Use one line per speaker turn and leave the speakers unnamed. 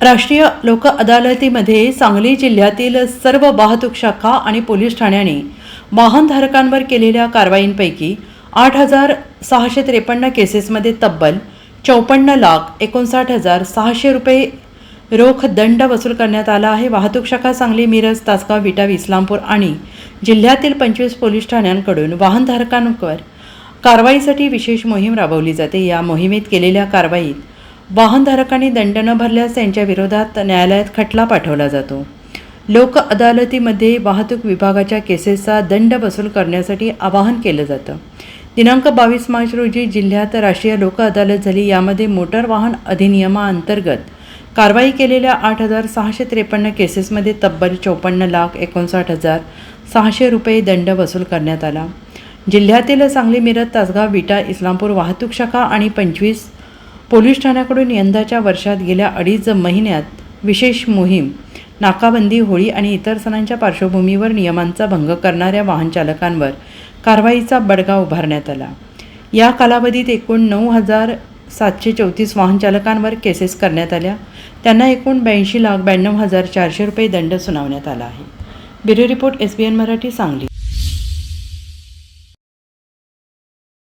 राष्ट्रीय लोक अदालतीमध्ये सांगली जिल्ह्यातील सर्व वाहतूक शाखा आणि पोलीस ठाण्यांनी वाहनधारकांवर केलेल्या कारवाईंपैकी आठ हजार सहाशे त्रेपन्न केसेसमध्ये तब्बल चौपन्न लाख एकोणसाठ हजार सहाशे रुपये रोख दंड वसूल करण्यात आला आहे. वाहतूक शाखा सांगली मिरज तासगाव विटा इस्लामपूर आणि जिल्ह्यातील पंचवीस पोलीस ठाण्यांकडून वाहनधारकांवर कारवाईसाठी विशेष मोहीम राबवली जाते. या मोहिमेत केलेल्या कारवाईत वाहनधारकांनी दंड न भरल्यास त्यांच्या विरोधात न्यायालयात खटला पाठवला जातो. लोक अदालतीमध्ये वाहतूक विभागाच्या केसेसचा दंड वसूल करण्यासाठी आवाहन केलं जातं. दिनांक बावीस मार्च रोजी जिल्ह्यात राष्ट्रीय लोक अदालत झाली. यामध्ये मोटार वाहन अधिनियमाअंतर्गत कारवाई केलेल्या आठ हजार सहाशे त्रेपन्न केसेसमध्ये तब्बल चौपन्न लाख एकोणसाठ हजार सहाशे रुपये दंड वसूल करण्यात आला. जिल्ह्यातील सांगली मिरज तासगाव विटा इस्लामपूर वाहतूक शाखा आणि पंचवीस पोलीस ठाण्याकडून यंदाच्या वर्षात गेल्या अडीच महिन्यात विशेष मोहीम नाकाबंदी होळी आणि इतर सणांच्या पार्श्वभूमीवर नियमांचा भंग करणाऱ्या वाहनचालकांवर कारवाईचा बडगा उभारण्यात आला. या कालावधीत एकूण नऊ हजार सातशे चौतीस वाहनचालकांवर केसेस करण्यात आल्या. त्यांना एकूण ब्याऐंशी लाख ब्याण्णव हजार चारशे रुपये दंड सुनावण्यात आला आहे. Bureau report S B N Marathi Sangli.